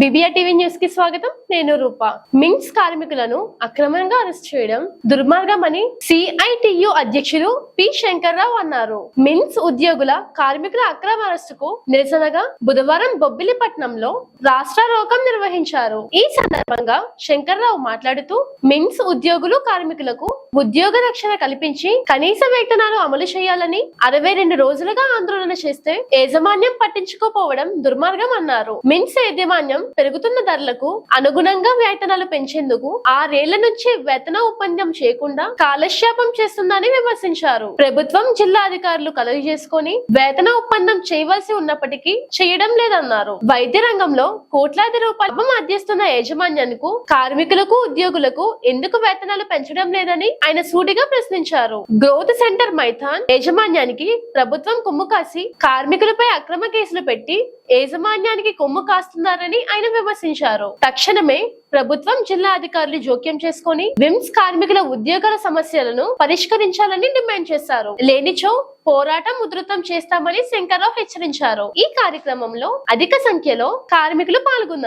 బిబిఆర్ TV న్యూస్కి స్వాగతం. నేను రూప. మిన్స్ కార్మికులను అక్రమంగా అరెస్ట్ చేయడం దుర్మార్గమని సిఐటియు అధ్యక్షులు పి శంకర్రావు అన్నారు. మిన్స్ ఉద్యోగుల కార్మికుల అక్రమ అరెస్టుకు నిరసనగా బుధవారం బొబ్బిలిపట్నంలో రాష్ట్ర రోకం నిర్వహించారు. ఈ సందర్భంగా శంకర్రావు మాట్లాడుతూ మిన్స్ ఉద్యోగులు కార్మికులకు ఉద్యోగ రక్షణ కల్పించి కనీస వేతనాలు అమలు చేయాలని అరవై రెండు రోజులుగా ఆందోళన చేస్తే యాజమాన్యం పట్టించుకోపోవడం దుర్మార్గం అన్నారు. మిన్స్ యాజమాన్యం పెరుగుతున్న ధరలకు అనుగుణంగా వేతనాలు పెంచేందుకు ఆరేళ్ళ నుంచి వేతన ఒప్పందం చేయకుండా కాలక్షేపం చేస్తుందని విమర్శించారు. ప్రభుత్వం జిల్లా అధికారులు కలుగు చేసుకుని వేతన ఒప్పందం చేయవలసి ఉన్నప్పటికీ చేయడం లేదన్నారు. వైద్య రంగంలో కోట్లాది రూపాయలు మధ్యస్తున్న యాజమాన్యానికి కార్మికులకు ఉద్యోగులకు ఎందుకు వేతనాలు పెంచడం లేదని ఆయన సూటిగా ప్రశ్నించారు. గ్రోత్ సెంటర్ మైథాన్ యాజమాన్యానికి ప్రభుత్వం కొమ్ము కాసి కార్మికులపై అక్రమ కేసులు పెట్టి యాజమాన్యానికి కొమ్ము కాస్తున్నారని ఆయన విమర్శించారు. తక్షణమే ప్రభుత్వం జిల్లా అధికారులు జోక్యం చేసుకొని విమ్స్ కార్మికుల ఉద్యోగాల సమస్యలను పరిష్కరించాలని డిమాండ్ చేశారు. లేనిచో పోరాటం ఉధృతం చేస్తామని శంకర్రావు హెచ్చరించారు. ఈ కార్యక్రమంలో అధిక సంఖ్యలో కార్మికులు పాల్గొన్నారు.